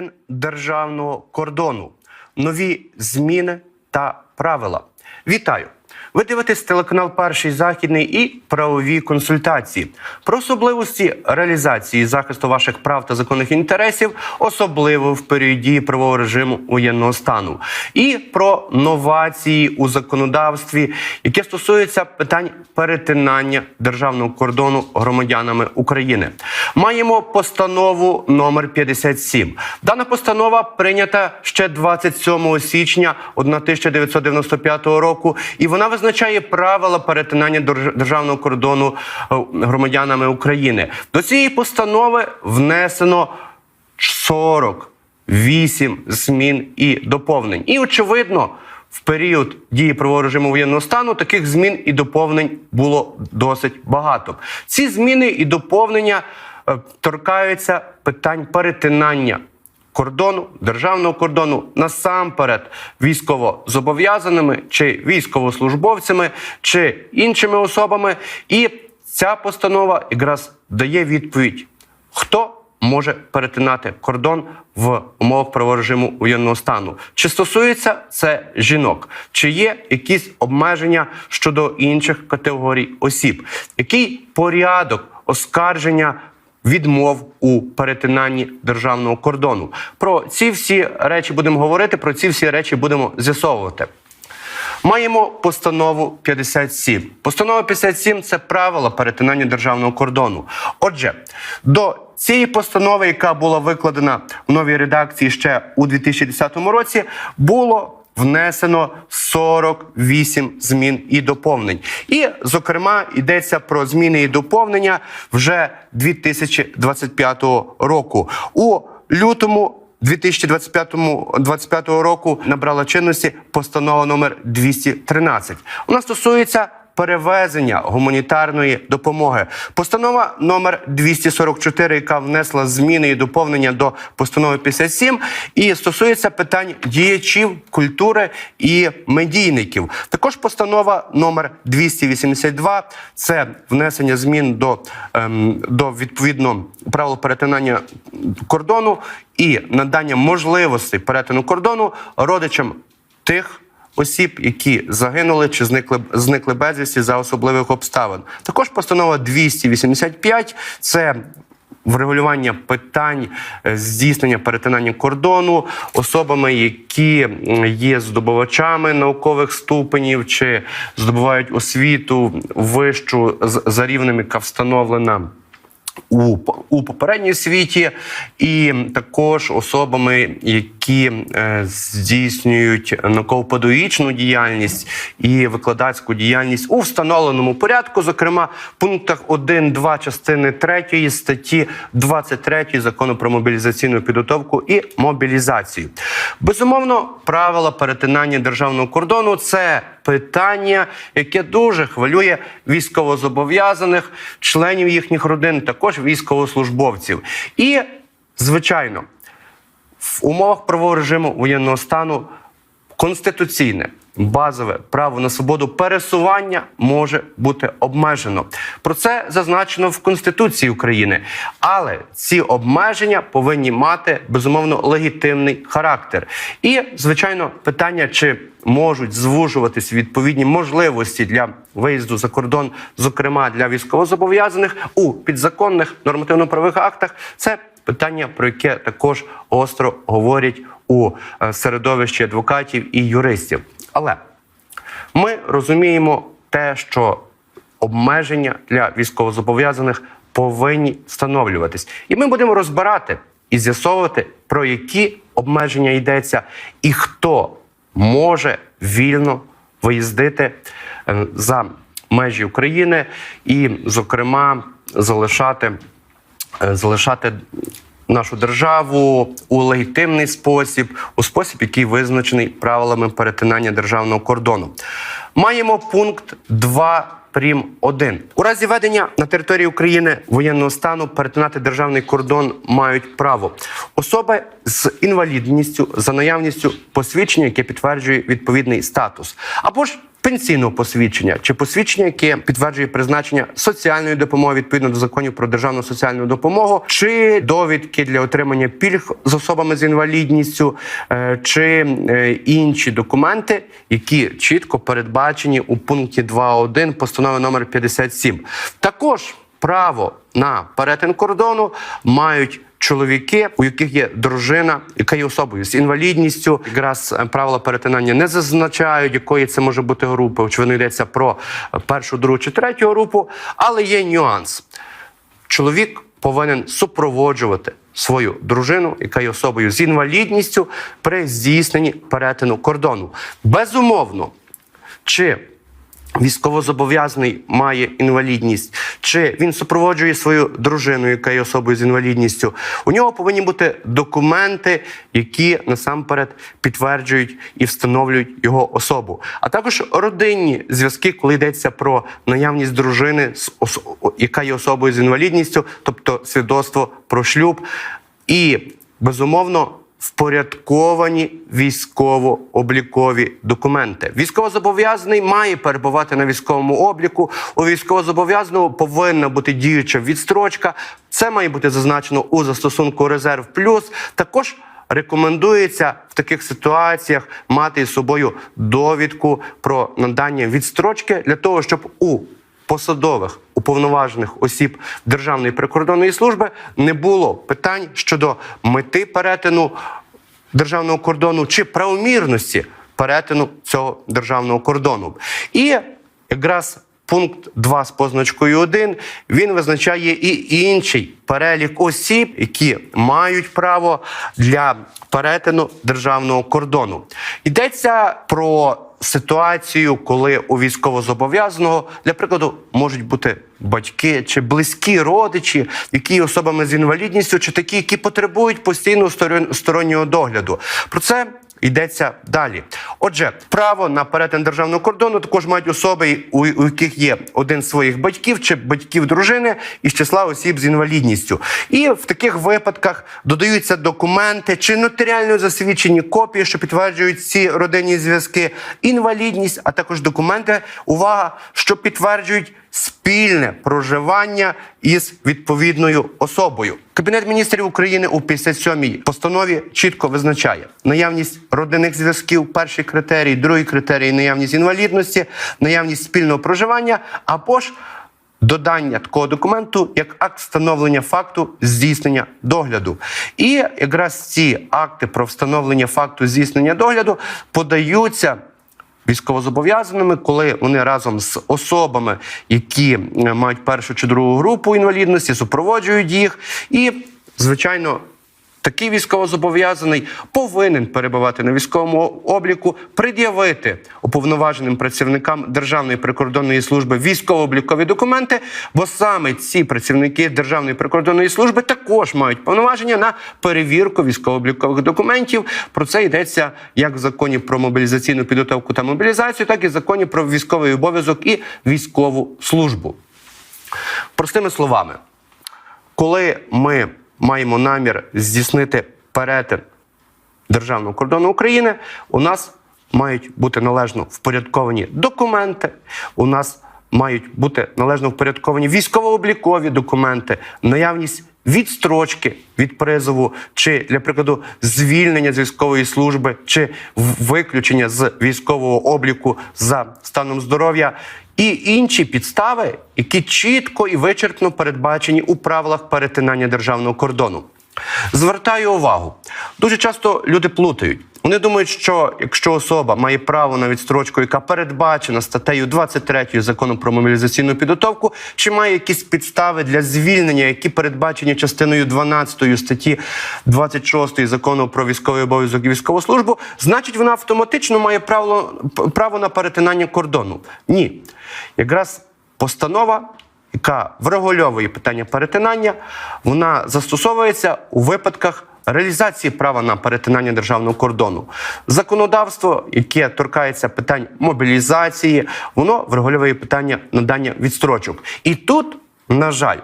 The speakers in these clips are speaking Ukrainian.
перетин державного кордону, нові зміни та правила. Вітаю! Ви дивитесь телеканал Перший західний і правові консультації про особливості реалізації захисту ваших прав та законних інтересів, особливо в період дії правового режиму воєнного стану, і про новації у законодавстві, яке стосується питань перетинання державного кордону громадянами України. Маємо постанову номер 57. Дана постанова прийнята ще 27 січня 1995 року, і вона визначає правила перетинання держ- державного кордону е, громадянами України. До цієї постанови внесено 48 змін і доповнень. І очевидно, в період дії правового режиму воєнного стану таких змін і доповнень було досить багато. Ці зміни і доповнення е, торкаються питань перетинання кордону, державного кордону насамперед військовозобов'язаними чи військовослужбовцями чи іншими особами. І ця постанова якраз дає відповідь, хто може перетинати кордон в умовах правового режиму воєнного стану. Чи стосується це жінок, чи є якісь обмеження щодо інших категорій осіб? Який порядок оскарження відмов у перетинанні державного кордону? Про ці всі речі будемо говорити, про ці всі речі будемо з'ясовувати. Маємо постанову 57. Постанова 57 – це правила перетинання державного кордону. Отже, до цієї постанови, яка була викладена в новій редакції ще у 2010 році, було внесено 48 змін і доповнень. І, зокрема, йдеться про зміни і доповнення вже 2025 року. У лютому 2025 25 року набрала чинності постанова номер 213. Вона стосується перевезення гуманітарної допомоги. Постанова номер 244, яка внесла зміни і доповнення до постанови 57, і стосується питань діячів культури і медійників. Також постанова номер 282 – це внесення змін до, ем, до відповідно правил перетинання кордону і надання можливостей перетину кордону родичам тих осіб, які загинули чи зникли зникли безвісті за особливих обставин. Також постанова 285 – це врегулювання питань е, здійснення перетинання кордону особами, які є здобувачами наукових ступенів чи здобувають освіту вищу за рівнем, яка встановлена у, у попередній світі, і також особами, які е, здійснюють науково-педагогічну діяльність і викладацьку діяльність у встановленому порядку, зокрема в пунктах 1, 2 частини 3 статті 23 закону про мобілізаційну підготовку і мобілізацію. Безумовно, правила перетинання державного кордону це питання, яке дуже хвилює військовозобов'язаних, членів їхніх родин, також військовослужбовців. І, звичайно, в умовах правового режиму воєнного стану конституційне базове право на свободу пересування може бути обмежено. Про це зазначено в Конституції України. Але ці обмеження повинні мати безумовно легітимний характер. І, звичайно, питання, чи можуть звужуватись відповідні можливості для виїзду за кордон, зокрема для військовозобов'язаних у підзаконних нормативно-правових актах, це питання, про яке також остро говорять у е, середовищі адвокатів і юристів. Але ми розуміємо те, що обмеження для військовозобов'язаних повинні встановлюватись, і ми будемо розбирати і з'ясовувати про які обмеження йдеться, і хто може вільно виїздити е, за межі України і, зокрема, залишати залишати нашу державу у легітимний спосіб, у спосіб, який визначений правилами перетинання державного кордону. Маємо пункт 2 Прим 1. У разі ведення на території України воєнного стану перетинати державний кордон мають право особи з інвалідністю за наявністю посвідчення, яке підтверджує відповідний статус, або ж пенсійного посвідчення чи посвідчення, яке підтверджує призначення соціальної допомоги відповідно до законів про державну соціальну допомогу, чи довідки для отримання пільг з особами з інвалідністю, е, чи е, інші документи, які чітко передбачені у пункті 2.1 постанови номер 57. Також право на перетин кордону мають чоловіки, у яких є дружина, яка є особою з інвалідністю. Якраз е, правила перетинання не зазначають, якої це може бути групи. Очевидно, йдеться про першу, другу чи третю групу, але є нюанс. Чоловік повинен супроводжувати свою дружину, яка є особою з інвалідністю, при здійсненні перетину кордону. Безумовно, чи військовозобов'язаний має інвалідність, чи він супроводжує свою дружину, яка є особою з інвалідністю. У нього повинні бути документи, які насамперед підтверджують і встановлюють його особу. А також родинні зв'язки, коли йдеться про наявність дружини, яка є особою з інвалідністю, тобто свідоцтво про шлюб. І безумовно впорядковані військово-облікові документи. Військовозобов'язаний має перебувати на військовому обліку. У військовозобов'язаного повинна бути діюча відстрочка. Це має бути зазначено у застосунку резерв плюс. Також рекомендується в таких ситуаціях мати із собою довідку про надання відстрочки для того, щоб у посадових уповноважених осіб Державної прикордонної служби не було питань щодо мети перетину державного кордону чи правомірності перетину цього державного кордону. І якраз пункт 2 з позначкою 1, він визначає і інший перелік осіб, які мають право для перетину державного кордону. Йдеться про ситуацію, коли у військовозобов'язаного, для прикладу, можуть бути батьки чи близькі родичі, які особами з інвалідністю, чи такі, які потребують постійного сторон- стороннього догляду. Про це йдеться далі. Отже, право на перетин державного кордону також мають особи, у, яких є один з своїх батьків чи батьків дружини із числа осіб з інвалідністю. І в таких випадках додаються документи чи нотаріально засвідчені копії, що підтверджують ці родинні зв'язки, інвалідність, а також документи, увага, що підтверджують спільне проживання із відповідною особою. Кабінет міністрів України у 57-й постанові чітко визначає наявність родинних зв'язків, перший критерій, другий критерій наявність інвалідності, наявність спільного проживання або ж додання такого документу як акт встановлення факту здійснення догляду. І якраз ці акти про встановлення факту здійснення догляду подаються військовозобов'язаними, коли вони разом з особами, які е, мають першу чи другу групу інвалідності, супроводжують їх. І, звичайно, такий військовозобов'язаний повинен перебувати на військовому обліку, пред'явити уповноваженим працівникам Державної прикордонної служби військово-облікові документи, бо саме ці працівники Державної прикордонної служби також мають повноваження на перевірку військово-облікових документів. Про це йдеться як в законі про мобілізаційну підготовку та мобілізацію, так і в законі про військовий обов'язок і військову службу. Простими словами, коли ми маємо намір здійснити перетин державного кордону України, у нас мають бути належно впорядковані документи. У нас мають бути належно впорядковані військово-облікові документи, наявність відстрочки від призову, чи, для прикладу, звільнення з військової служби, чи виключення з військового обліку за станом здоров'я. І інші підстави, які чітко і вичерпно передбачені у правилах перетинання державного кордону. Звертаю увагу, дуже часто люди плутають. Вони думають, що якщо особа має право на відстрочку, яка передбачена статтею 23 закону про мобілізаційну підготовку, чи має якісь підстави для звільнення, які передбачені частиною 12 статті 26 закону про військовий обов'язок і військову службу, значить вона автоматично має право, право на перетинання кордону. Ні, якраз постанова яка врегульовує питання перетинання, вона застосовується у випадках реалізації права на перетинання державного кордону. Законодавство, яке торкається питань мобілізації, воно врегульовує питання надання відстрочок. І тут, на жаль,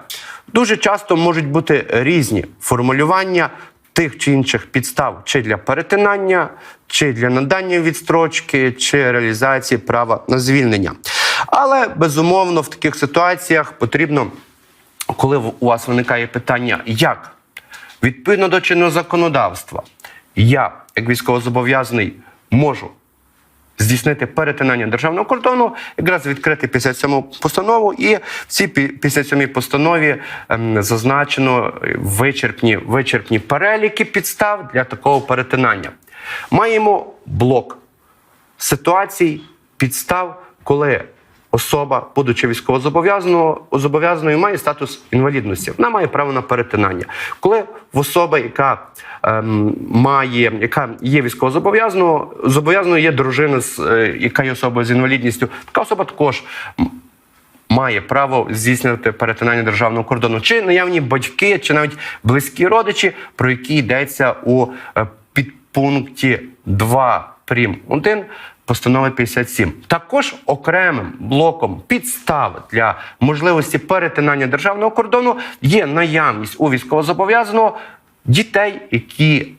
дуже часто можуть бути різні формулювання тих чи інших підстав, чи для перетинання, чи для надання відстрочки, чи реалізації права на звільнення. Але безумовно в таких ситуаціях потрібно, коли у вас виникає питання, як відповідно до чинного законодавства, я, як військовозобов'язаний, можу здійснити перетинання державного кордону, якраз відкрити 57 постанову, і в цій 57 постанові ем, зазначено вичерпні, вичерпні переліки підстав для такого перетинання. Маємо блок ситуацій, підстав, коли особа, будучи військовозобов'язаною, зобов'язаною, має статус інвалідності. Вона має право на перетинання. Коли в особи, яка ем, має, яка є військовозобов'язаною, зобов'язаною є дружина, з, е, яка є особою з інвалідністю, така особа також має право здійснювати перетинання державного кордону, чи наявні батьки, чи навіть близькі родичі, про які йдеться у е, підпункті 2 прим. 1 постанови 57. Також окремим блоком підстав для можливості перетинання державного кордону є наявність у військовозобов'язаного дітей, які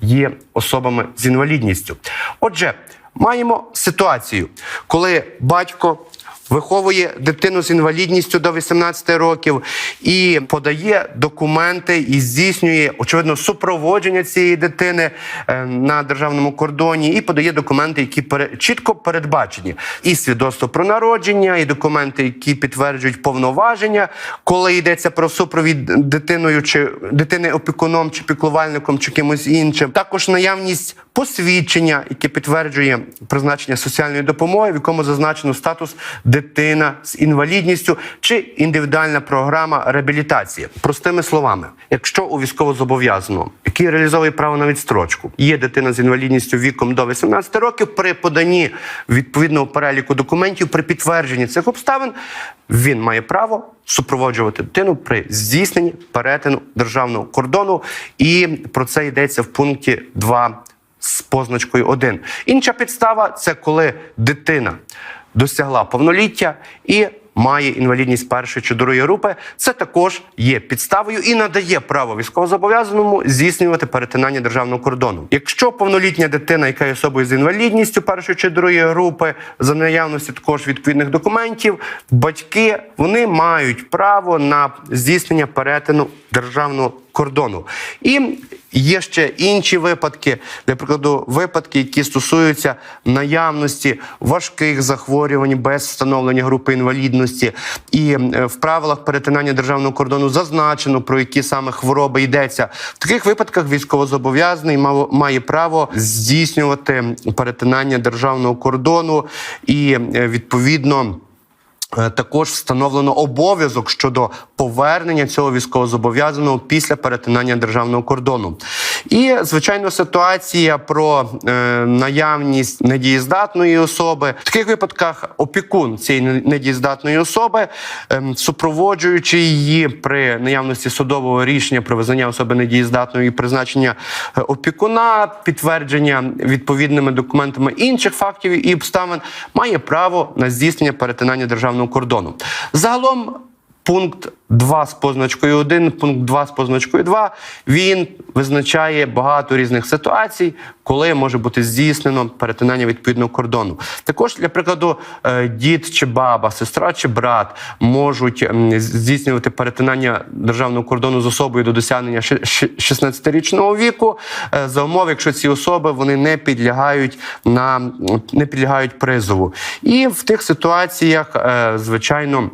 є особами з інвалідністю. Отже, маємо ситуацію, коли батько виховує дитину з інвалідністю до 18 років і подає документи і здійснює очевидно супроводження цієї дитини е, на державному кордоні, і подає документи, які чітко передбачені, і свідоцтво про народження, і документи, які підтверджують повноваження, коли йдеться про супровід дитиною чи дитини опікуном, чи піклувальником, чи кимось іншим. Також наявність посвідчення, яке підтверджує призначення соціальної допомоги, в якому зазначено статус дитина з інвалідністю чи індивідуальна програма реабілітації. Простими словами, якщо у військовозобов'язаного, який реалізовує право на відстрочку, є дитина з інвалідністю віком до 18 років, при поданні відповідного переліку документів при підтвердженні цих обставин він має право супроводжувати дитину при здійсненні перетину державного кордону, і про це йдеться в пункті 2 з позначкою 1. Інша підстава це коли дитина досягла повноліття і має інвалідність першої чи другої групи. Це також є підставою і надає право військовозобов'язаному здійснювати перетинання державного кордону. Якщо повнолітня дитина, яка є особою з інвалідністю першої чи другої групи, за наявності також відповідних документів, батьки вони мають право на здійснення перетину державного кордону. І є ще інші випадки, для прикладу, випадки, які стосуються наявності важких захворювань без встановлення групи інвалідності. І е, в правилах перетинання державного кордону зазначено про які саме хвороби йдеться. В таких випадках військовозобов'язаний має право здійснювати перетинання державного кордону і е, відповідно. Е, Також встановлено обов'язок щодо повернення цього військовозобов'язаного після перетинання державного кордону. І, звичайно, ситуація про е, наявність недієздатної особи. В таких випадках опікун цієї не- недієздатної особи, ем, супроводжуючи її при наявності судового рішення про визнання особи недієздатною і призначення е, опікуна, підтвердження відповідними документами інших фактів і обставин, має право на здійснення перетинання державного кордону. Загалом. Пункт 2 з позначкою 1, пункт 2 з позначкою 2, він визначає багато різних ситуацій, коли може бути здійснено перетинання відповідного кордону. Також, для прикладу, е, дід чи баба, сестра чи брат можуть здійснювати перетинання державного кордону з особою до досягнення ши- ши- 16-річного віку е, за умови, якщо ці особи вони не підлягають на не підлягають призову. І в тих ситуаціях, е, звичайно.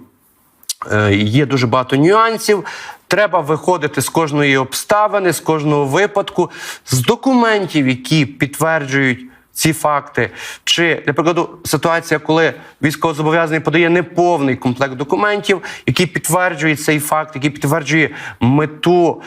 Е, Є дуже багато нюансів. Треба виходити з кожної обставини, з кожного випадку, з документів, які підтверджують ці факти. Чи, для прикладу, ситуація, коли військовозобов'язаний подає неповний комплект документів, який підтверджує цей факт, який підтверджує мету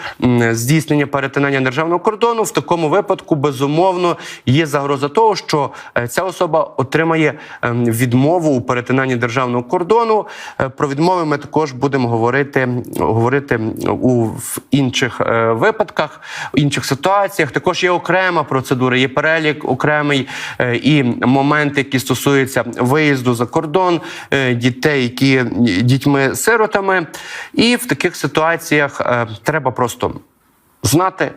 здійснення перетинання державного кордону, в такому випадку безумовно є загроза того, що е, ця особа отримає ем, відмову у перетинанні державного кордону. Е, Про відмови ми також будемо говорити, говорити у в інших е, випадках, в інших ситуаціях. Також є окрема процедура, є перелік окремий е, і моменти, які стосуються виїзду за кордон е, дітей, які дітьми-сиротами. І в таких ситуаціях е, треба просто знати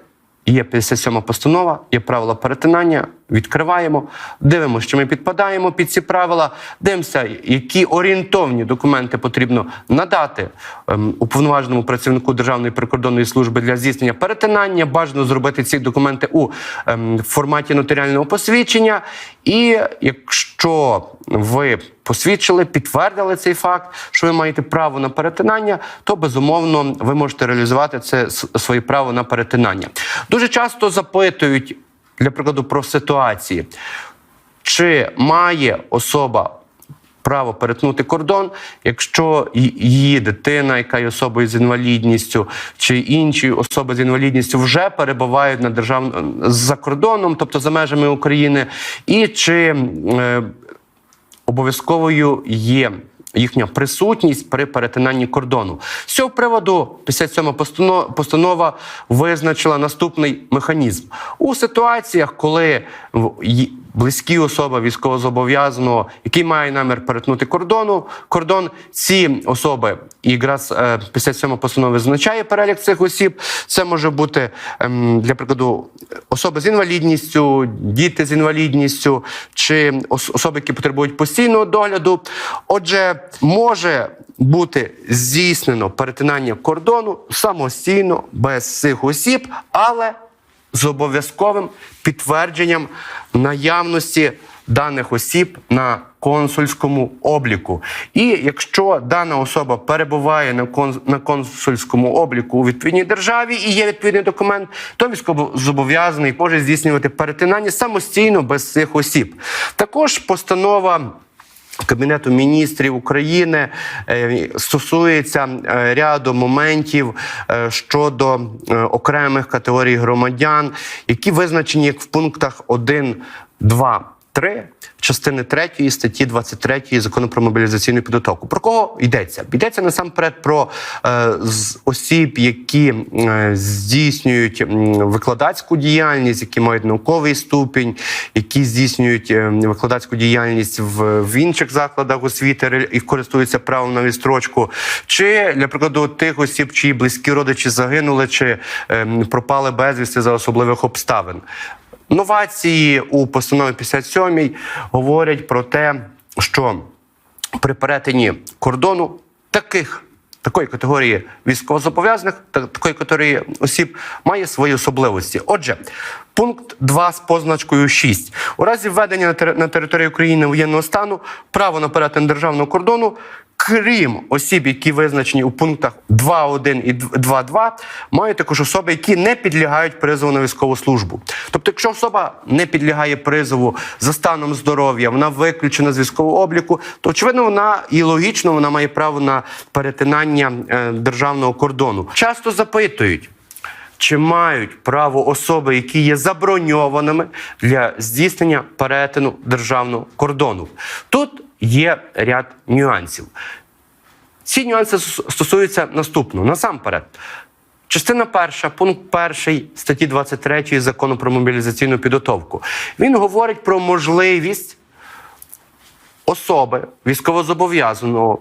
Є 57 постанова, є правила перетинання. Відкриваємо, дивимося, що ми підпадаємо під ці правила. Дивимося, які орієнтовні документи потрібно надати ем, уповноваженому працівнику Державної прикордонної служби для здійснення перетинання. Бажано зробити ці документи у ем, форматі нотаріального посвідчення. І якщо ви посвідчили, підтвердили цей факт, що ви маєте право на перетинання, то безумовно ви можете реалізувати це своє право на перетинання. Дуже часто запитують, для прикладу, про ситуації, чи має особа право перетнути кордон, якщо її дитина, яка є особою з інвалідністю, чи інші особи з інвалідністю вже перебувають на держав... за кордоном, тобто за межами України, і чи е, обов'язковою є їхня присутність при перетинанні кордону. З цього приводу 57 постанова, постанова визначила наступний механізм у ситуаціях, коли близькі особи військовозобов'язаного, який має намір перетнути кордону, кордон ці особи, і якраз е, 57 постанова визначає перелік цих осіб. Це може бути ем, для прикладу особи з інвалідністю, діти з інвалідністю чи ос- особи, які потребують постійного догляду. Отже, може бути здійснено перетинання кордону самостійно без цих осіб, але з обов'язковим підтвердженням наявності даних осіб на консульському обліку. І якщо дана особа перебуває на кон- на консульському обліку у відповідній державі і є відповідний документ, то військовозобов'язаний може здійснювати перетинання самостійно без цих осіб. Також постанова. Кабінету міністрів України е, стосується е, ряду моментів е, щодо окремих категорій громадян, які визначені як в пунктах 1, 2, 3 частини 3 статті 23 закону про мобілізаційну підготовку. Про кого йдеться? Йдеться насамперед про е, з осіб, які е, здійснюють викладацьку діяльність, які мають науковий ступінь, які здійснюють е, викладацьку діяльність в, в інших закладах освіти і користуються правом на відстрочку, чи для прикладу тих осіб, чиї близькі родичі загинули, чи е, пропали безвісти за особливих обставин. Новації у постанові 57 говорять про те, що при перетині кордону таких такої категорії військовозобов'язаних та такої категорії осіб має свої особливості. Отже, пункт 2 з позначкою 6. У разі введення на тери- на території України воєнного стану право на перетин державного кордону. Крім осіб, які визначені у пунктах 2.1 і 2.2, мають також особи, які не підлягають призову на військову службу. Тобто, якщо особа не підлягає призову за станом здоров'я, вона виключена з військового обліку, то очевидно вона і логічно вона має право на перетинання е, державного кордону. Часто запитують. Чи мають право особи, які є заброньованими для здійснення перетину державного кордону? Тут є ряд нюансів. Ці нюанси стосуються наступного. Насамперед, частина перша, пункт перший статті 23 закону про мобілізаційну підготовку. Він говорить про можливість особи військовозобов'язаного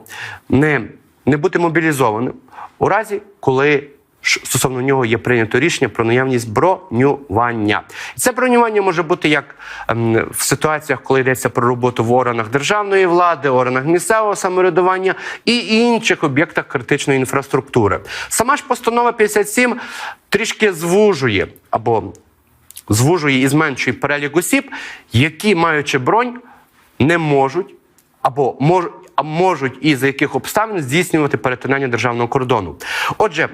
не, не бути мобілізованим у разі, коли стосовно нього є прийнято рішення про наявність бронювання. І це бронювання може бути як ем, в ситуаціях, коли йдеться про роботу в органах державної влади, органах місцевого самоврядування і інших об'єктах критичної інфраструктури. Сама ж постанова 57 трішки звужує або звужує і зменшує перелік осіб, які, маючи бронь, не можуть або мож, а можуть і за яких обставин здійснювати перетинання державного кордону. Отже.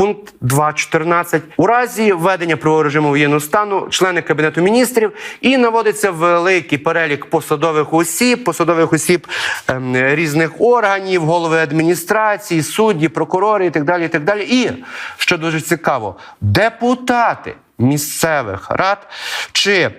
Пункт 2.14. У разі введення правового режиму воєнного стану члени кабінету міністрів і наводиться великий перелік посадових осіб, посадових осіб ем, різних органів, голови адміністрації, судді, прокурори і так далі. І так далі. І що дуже цікаво, депутати місцевих рад чи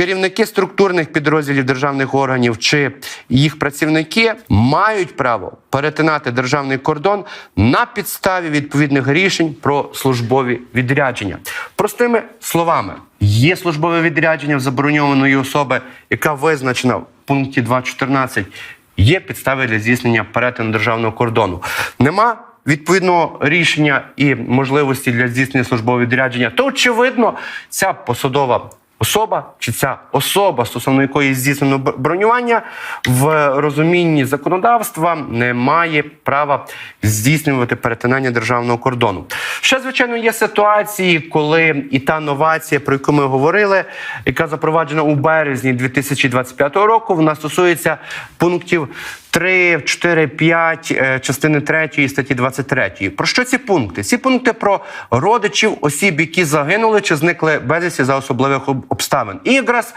Керівники структурних підрозділів державних органів чи їх працівники мають право перетинати державний кордон на підставі відповідних рішень про службові відрядження. Простими словами, є службове відрядження в забороньованої особи, яка визначена в пункті 2.14, Є підстави для здійснення перетину державного кордону. Нема відповідного рішення і можливості для здійснення службового відрядження, то очевидно ця посадова особа чи ця особа, стосовно якої здійснено бронювання, в розумінні законодавства не має права здійснювати перетинання державного кордону. Ще звичайно є ситуації, коли і та новація, про яку ми говорили, яка запроваджена у березні 2025 року, вона стосується пунктів 3, 4, 5 е, частини 3 статті 23. Про що ці пункти? Ці пункти про родичів осіб, які загинули чи зникли безвісті за особливих обставин. І якраз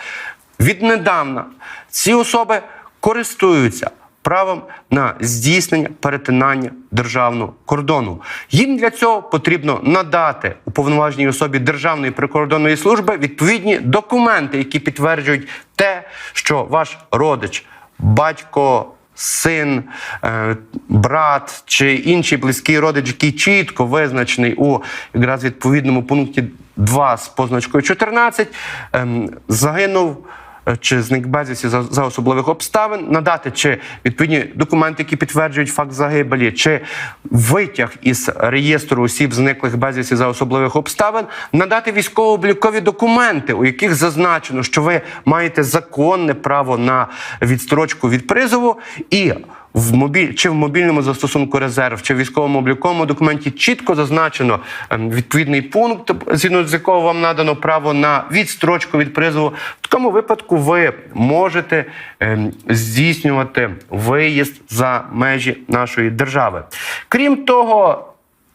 віднедавна ці особи користуються правом на здійснення перетинання державного кордону. Їм для цього потрібно надати уповноваженій особі Державної прикордонної служби відповідні документи, які підтверджують те, що ваш родич, батько. Син, е, брат чи інший близький родич, який чітко визначений у якраз відповідному пункті 2 з позначкою 14, ем, загинув чи зник безвісті за, за особливих обставин, надати чи відповідні документи, які підтверджують факт загибелі, чи витяг із реєстру осіб, зниклих безвісті за особливих обставин, надати військово-облікові документи, у яких зазначено, що ви маєте законне право на відстрочку від призову і. В мобіль чи в мобільному застосунку резерв, чи в військовому обліковому документі чітко зазначено ем, відповідний пункт, згідно з якого вам надано право на відстрочку від призову. В такому випадку ви можете ем, здійснювати виїзд за межі нашої держави. Крім того,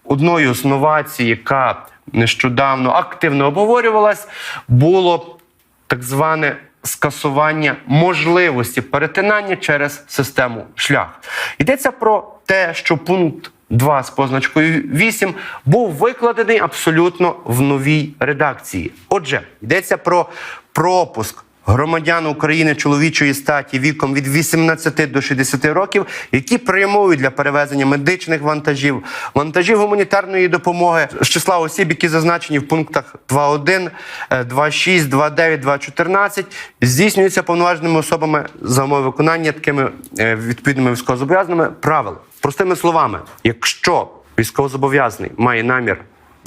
одною з новацій, яка нещодавно активно обговорювалась, було так зване скасування можливості перетинання через систему шлях. Йдеться про те, що пункт 2 з позначкою 8 був викладений абсолютно в новій редакції. Отже, йдеться про пропуск громадян України чоловічої статі віком від 18 до 60 років, які прямують для перевезення медичних вантажів, вантажів гуманітарної допомоги з числа осіб, які зазначені в пунктах 2.1, е, 2.6, 2.9, 2.14, здійснюються повноваженими особами за умови виконання такими е, відповідними військовозобов'язаними правил. Простими словами, якщо військовозобов'язаний має намір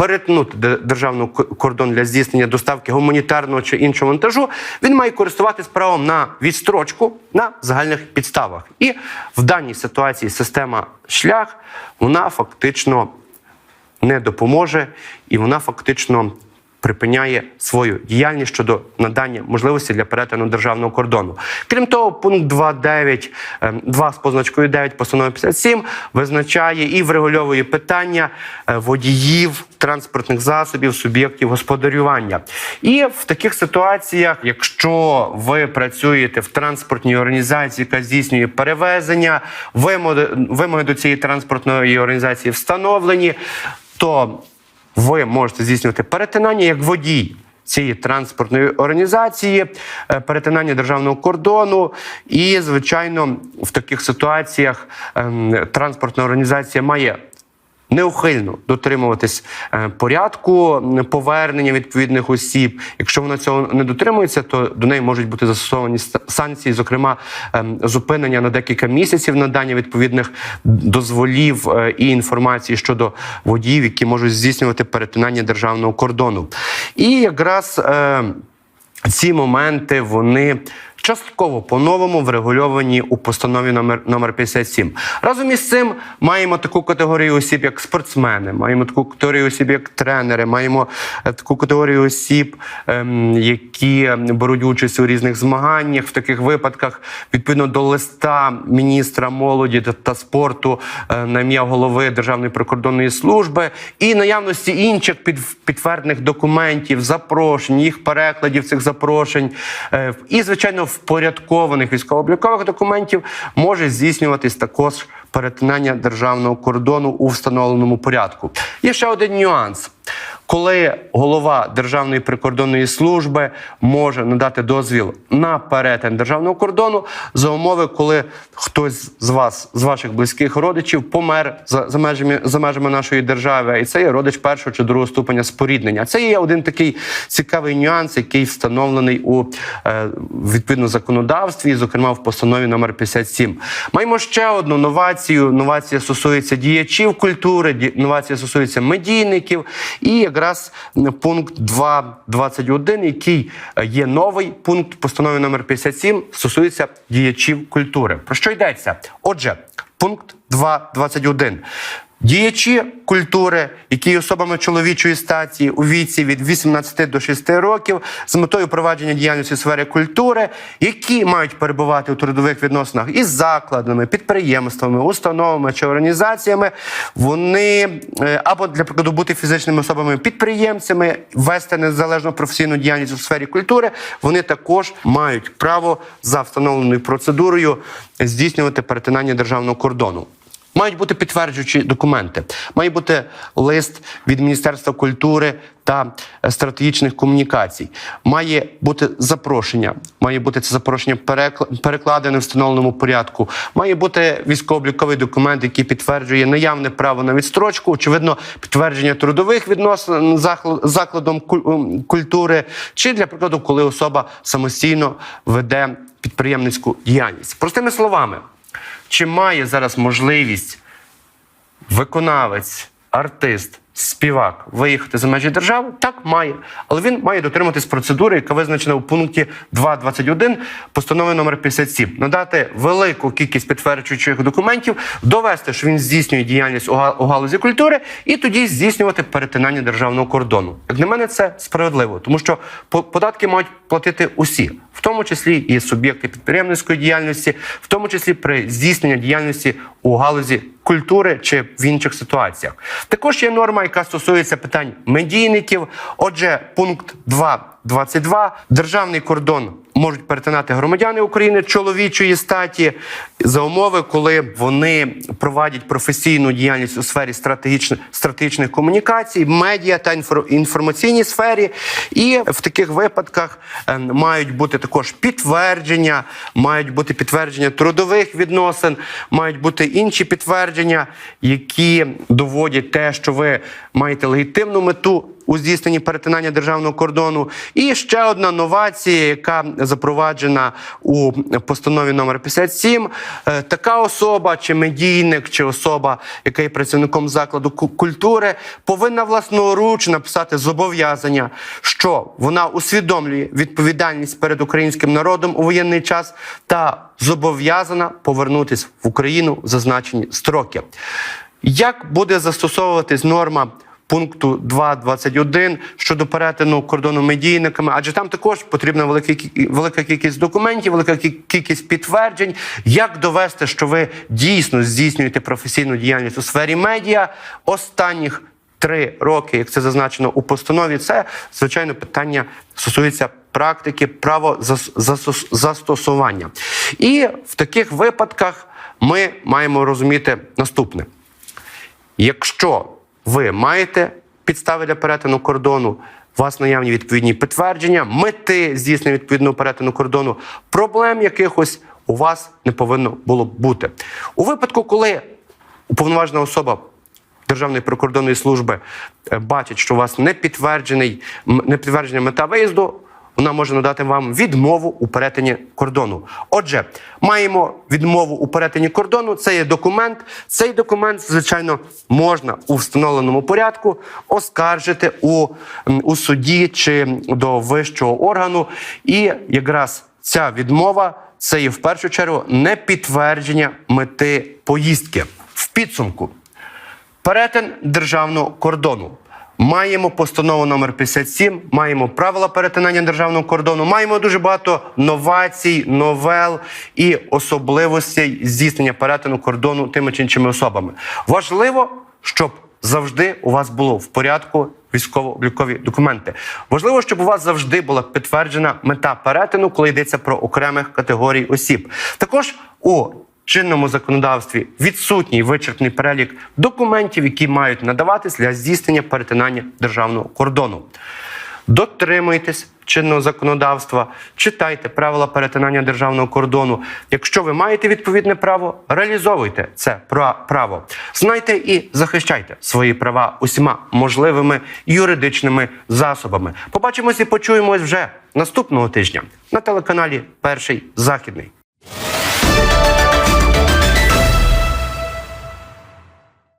перетнути де- державний кордон для здійснення доставки гуманітарного чи іншого вантажу, він має користуватись правом на відстрочку на загальних підставах. І в даній ситуації система шлях вона фактично не допоможе, і вона фактично припиняє свою діяльність щодо надання можливості для перетину державного кордону. Крім того, пункт 2.9, ем, 2 з позначкою 9 постанови 57 визначає і врегульовує питання е, водіїв транспортних засобів, суб'єктів господарювання. І в таких ситуаціях, якщо ви працюєте в транспортній організації, яка здійснює перевезення, вимоги до цієї транспортної організації встановлені, то ви можете здійснювати перетинання як водій цієї транспортної організації, е, перетинання державного кордону. І, звичайно, в таких ситуаціях ем, транспортна організація має неухильно дотримуватись е, порядку повернення відповідних осіб. Якщо вона цього не дотримується, то до неї можуть бути застосовані санкції, зокрема ем, зупинення на декілька місяців надання відповідних дозволів е, і інформації щодо водіїв, які можуть здійснювати перетинання державного кордону. І якраз е, ці моменти вони частково по-новому врегульовані у постанові номер, номер 57. Разом із цим маємо таку категорію осіб, як спортсмени, маємо таку категорію осіб, як тренери, маємо е, таку категорію осіб, ем, які беруть участь у різних змаганнях. В таких випадках, відповідно до листа міністра молоді та, та спорту е, на ім'я голови Державної прикордонної служби і наявності інших під, підтверджених документів, запрошень, їх перекладів цих запрошень, е, і звичайно впорядкованих військово-облікових документів може здійснюватись також перетинання державного кордону у встановленому порядку. Є ще один нюанс. Коли голова Державної прикордонної служби може надати дозвіл на перетин державного кордону за умови, коли хтось з вас, з ваших близьких родичів, помер за, за межами за межами нашої держави, і це є родич першого чи другого ступеня споріднення. Це є один такий цікавий нюанс, який встановлений у е, відповідно законодавстві, зокрема в постанові номер 57. Маємо ще одну новацію. Новація стосується діячів культури, новація стосується медійників, і якраз пункт 2.21, який е, є новий пункт постанови номер 57, стосується діячів культури. Про що йдеться? Отже, пункт 2.21. Діячі культури, які є особами чоловічої статі у віці від 18 до 6 років, з метою провадження діяльності у сфері культури, які мають перебувати у трудових відносинах із закладами, підприємствами, установами чи організаціями, вони е, або для прикладу бути фізичними особами підприємцями, вести незалежну професійну діяльність у сфері культури, вони також мають право за встановленою процедурою здійснювати перетинання державного кордону. Мають бути підтверджуючі документи. Має бути лист від Міністерства культури та е, стратегічних комунікацій. Має бути запрошення. Має бути це запрошення перекла- перекладене в встановленому порядку. Має бути військово-обліковий документ, який підтверджує наявне право на відстрочку. Очевидно, підтвердження трудових відносин закладом ем, культури, чи для прикладу, коли особа самостійно веде підприємницьку діяльність. Простими словами. Чи має зараз можливість виконавець, артист, співак виїхати за межі держави? Так, має. Але він має дотриматись процедури, яка визначена у пункті 2.21 постанови номер 57. Надати велику кількість підтверджуючих документів, довести, що він здійснює діяльність у га- галузі культури, і тоді здійснювати перетинання державного кордону. Як на мене, це справедливо, тому що по- податки мають платити усі, в тому числі і суб'єкти підприємницької діяльності, в тому числі при здійсненні діяльності у галузі культури чи в інших ситуаціях. Також є норма, яка стосується питань медійників. Отже, пункт 2.22. державний кордон можуть перетинати громадяни України чоловічої статі за умови, коли вони провадять професійну діяльність у сфері стратегічних стратегічних комунікацій, медіа та інформаційній сфері. І в таких випадках е, мають бути також підтвердження, мають бути підтвердження трудових відносин, мають бути інші підтвердження, які доводять те, що ви маєте легітимну мету у здійсненні перетинання державного кордону. І ще одна новація, яка запроваджена у постанові номер 57. Е, Така особа, чи медійник, чи особа, яка є працівником закладу культури, повинна власноруч написати зобов'язання, що вона усвідомлює відповідальність перед українським народом у воєнний час та зобов'язана повернутись в Україну в зазначені строки. Як буде застосовуватись норма пункту 2.21 щодо перетину кордону медійниками? Адже там також потрібна велика, велика кількість документів, велика кількість підтверджень. Як довести, що ви дійсно здійснюєте професійну діяльність у сфері медіа останніх три роки, як це зазначено у постанові, це звичайно питання стосується практики право застосування. І в таких випадках ми маємо розуміти наступне: якщо ви маєте підстави для перетину кордону, у вас наявні відповідні підтвердження, мети здійснення відповідного перетину кордону, проблем якихось у вас не повинно було бути. У випадку, коли уповноважена особа Державної прикордонної служби е, бачить, що у вас не підтверджений не підтверджена мета виїзду. Вона може надати вам відмову у перетині кордону. Отже, маємо відмову у перетині кордону. Це є документ. Цей документ, звичайно, можна у встановленому порядку оскаржити у, у суді чи до вищого органу. І якраз ця відмова це є в першу чергу не підтвердження мети поїздки. В підсумку перетин державного кордону. Маємо постанову номер 57, маємо правила перетинання державного кордону, маємо дуже багато новацій, новел і особливостей здійснення перетину кордону тими чи іншими особами. Важливо, щоб завжди у вас було в порядку військово-облікові документи. Важливо, щоб у вас завжди була підтверджена мета перетину, коли йдеться про окремих категорій осіб. Також у чинному законодавстві відсутній вичерпний перелік документів, які мають надаватись для здійснення перетинання державного кордону. Дотримуйтесь чинного законодавства, читайте правила перетинання державного кордону. Якщо ви маєте відповідне право, реалізовуйте це право. Знайте і захищайте свої права усіма можливими юридичними засобами. Побачимось і почуємось вже наступного тижня на телеканалі Перший Західний.